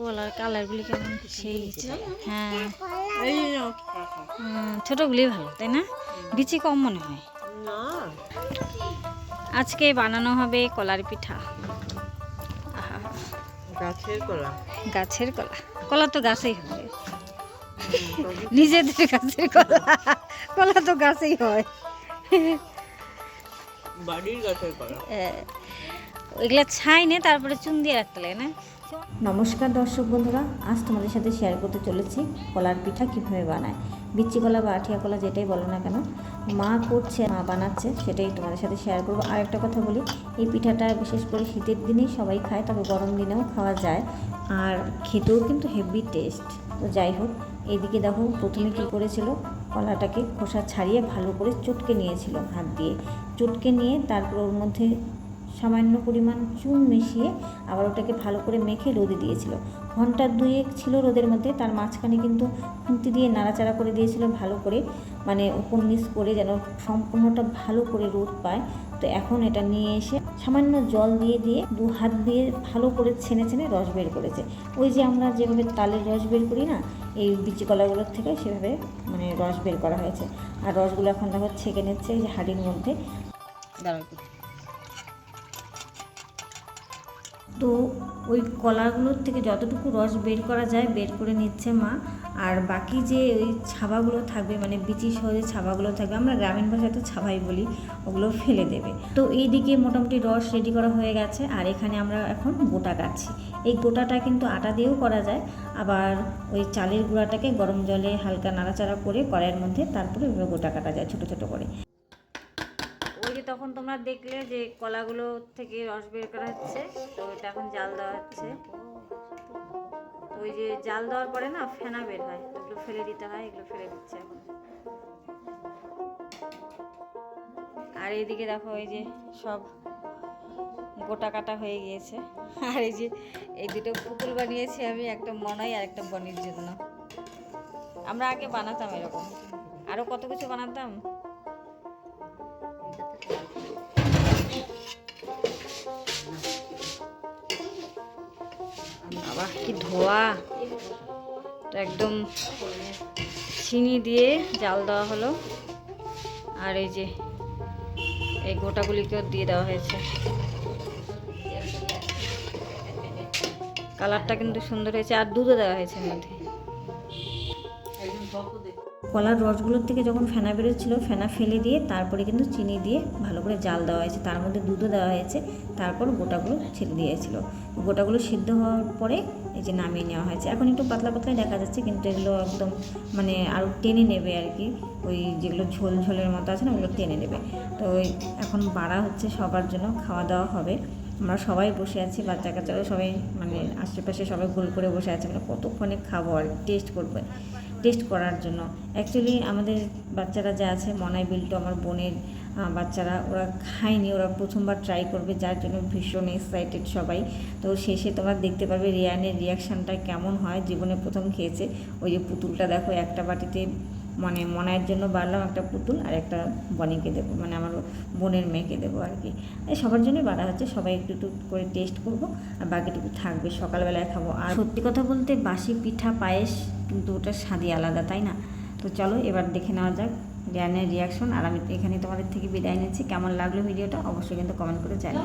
কলার কালারগুলি কেমন? সেই হ্যাঁ। ছোটগুলি ভালো তাই না? বিচি কম মনে হয়। আজকে বানানো হবে কলার পিঠা। গাছের কলা। গাছের কলা। কলা তো গাছেই হবে নিজেদের গাছের কলা। কলা তো গাছেই হয়। বাড়ির গাছের কলা। ওইগুলা ছাই নে তারপরে চুন দিয়ে রাখতে লাগে না? নমস্কার দর্শক বন্ধুরা, আজ তোমাদের সাথে শেয়ার করতে চলেছি কলার পিঠা কীভাবে বানায়। বিচ্ছি কলা বা আঠিয়া কলা যেটাই বলো না কেন, মা করছে, মা বানাচ্ছে, সেটাই তোমাদের সাথে শেয়ার করব। আর একটা কথা বলি, এই পিঠাটা বিশেষ করে শীতের দিনেই সবাই খায়, তবে গরম দিনেও খাওয়া যায়। আর খেতেও কিন্তু হেভি টেস্ট তো যাই হোক, এইদিকে দেখো, প্রথমে কী করেছিল, কলাটাকে খোসা ছাড়িয়ে ভালো করে চটকে নিয়েছিল হাত দিয়ে। চটকে নিয়ে তারপর ওর মধ্যে সামান্য পরিমাণ চুন মিশিয়ে আবার ওটাকে ভালো করে মেখে রোদে দিয়েছিল। ঘণ্টা দুয়েক ছিল রোদের মধ্যে, তার মাঝখানে কিন্তু খুন্তি দিয়ে নাড়াচাড়া করে দিয়েছিল ভালো করে মানে উপর নিচ করে যেন সম্পূর্ণটা ভালো করে রোদ পায়। তো এখন এটা নিয়ে এসে সামান্য জল দিয়ে দিয়ে দু হাত দিয়ে ভালো করে ছেনে ছেনে রস বের করেছে। ওই যে আমরা যেভাবে তালের রস বের করি না, এই বিচি কলাগুলোর থেকে সেভাবে মানে রস বের করা হয়েছে। আর রসগুলো এখন দেখো ছেঁকে নিচ্ছে এই যে হাঁড়ির মধ্যে। দাঁড়াও তো ওই কলাগুলোর থেকে যতটুকু রস বের করা যায় বের করে নিচ্ছে মা। আর বাকি যে ওই ছাবাগুলো থাকবে মানে বিচি সহ যে ছাবাগুলো থাকবে, আমরা গ্রামীণ ভাষায় তো ছাবাই বলি, ওগুলো ফেলে দেবে। তো এই দিকে মোটামুটি রস রেডি করা হয়ে গেছে, আর এখানে আমরা এখন গোটা কাটছি। এই গোটাটা কিন্তু আটা দিয়েও করা যায়, আবার ওই চালের গুঁড়াটাকে গরম জলে হালকা নাড়াচাড়া করে কড়াইয়ের মধ্যে তারপরে ওইভাবে গোটা কাটা যায় ছোটো ছোটো করে। তখন তোমরা দেখলে যে কলাগুলো থেকে রস বের করা হচ্ছে। তো এটা এখন জাল দেওয়া হচ্ছে। ওই যে জাল দেওয়ার পরে না ফেনা বের হয়। ওগুলো ফেলে দিতে হয়, এগুলো ফেলে দিচ্ছে। এখন আর এইদিকে দেখো এই যে সব গোটা কাটা হয়ে গিয়েছে। আর এই যে এই দুটো পুতুল বানিয়েছি আমি, একটা মনাই আর একটা বনির জন্য। আমরা আগে বানাতাম এরকম। আরও কত কিছু বানাতাম? বাবা, কি ধোয়া। একদম চিনি দিয়ে জাল দেওয়া হলো। আর এই যে, এই গোটাগুলিকেও দিয়ে দেওয়া হয়েছে। কালারটা কিন্তু সুন্দর হয়েছে, আর দুধও দেওয়া হয়েছে মধ্যে। কলার রসগুলোর থেকে যখন ফেনা বেরোচ্ছিল, ফেনা ফেলে দিয়ে তারপরে কিন্তু চিনি দিয়ে ভালো করে জাল দেওয়া হয়েছে। তার মধ্যে দুধও দেওয়া হয়েছে। তারপর গোটাগুলো ছেড়ে দিয়েছিল গোটাগুলো সিদ্ধ হওয়ার পরে এই যে নামিয়ে নেওয়া হয়েছে। এখন একটু পাতলা পাতলাই দেখা যাচ্ছে, কিন্তু এগুলো একদম মানে আরও টেনে নেবে আর কি। ওই যেগুলো ঝোল ঝোলের মতো আছে না, ওগুলো টেনে নেবে। তো এখন বাড়া হচ্ছে সবার জন্য, খাওয়া দাওয়া হবে। আমরা সবাই বসে আছি, বাচ্চা কাচ্চারা সবাই মানে আশেপাশে সবাই গোল করে বসে আছে। মানে কতক্ষণে খাব আর টেস্ট করবে। টেস্ট করার জন্য। অ্যাকচুয়ালি আমাদের বাচ্চারা যা আছে, মনাই বিল্টু আমার বোনের বাচ্চারা, ওরা খায়নি, ওরা প্রথমবার ট্রাই করবে, যার জন্য ভীষণ এক্সাইটেড সবাই। তো শেষে তোমরা দেখতে পারবে রিয়ানের রিয়াকশানটা কেমন হয়, জীবনে প্রথম খেয়েছে। ওই যে পুতুলটা দেখো, একটা বাটিতে মানে মনায়ের জন্য বাড়লাম একটা পুতুল আর একটা বনিকে দেবো মানে আমার বোনের মেয়েকে দেবো আর কি। এই সবার জন্যই বাড়া হচ্ছে সবাই একটু একটু করে টেস্ট করব আর বাকিটুকু থাকবে সকালবেলায় খাব। আর সত্যি কথা বলতে বাসি পিঠা পায়েস কিন্তু ওটা স্বাদই আলাদা তাই না? তো চলো এবার দেখে নেওয়া যাক জ্ঞানের রিয়াকশন আর আমি এখানে তোমাদের থেকে বিদায় নিচ্ছি। কেমন লাগল ভিডিওটা অবশ্যই কিন্তু কমেন্ট করে জানিও।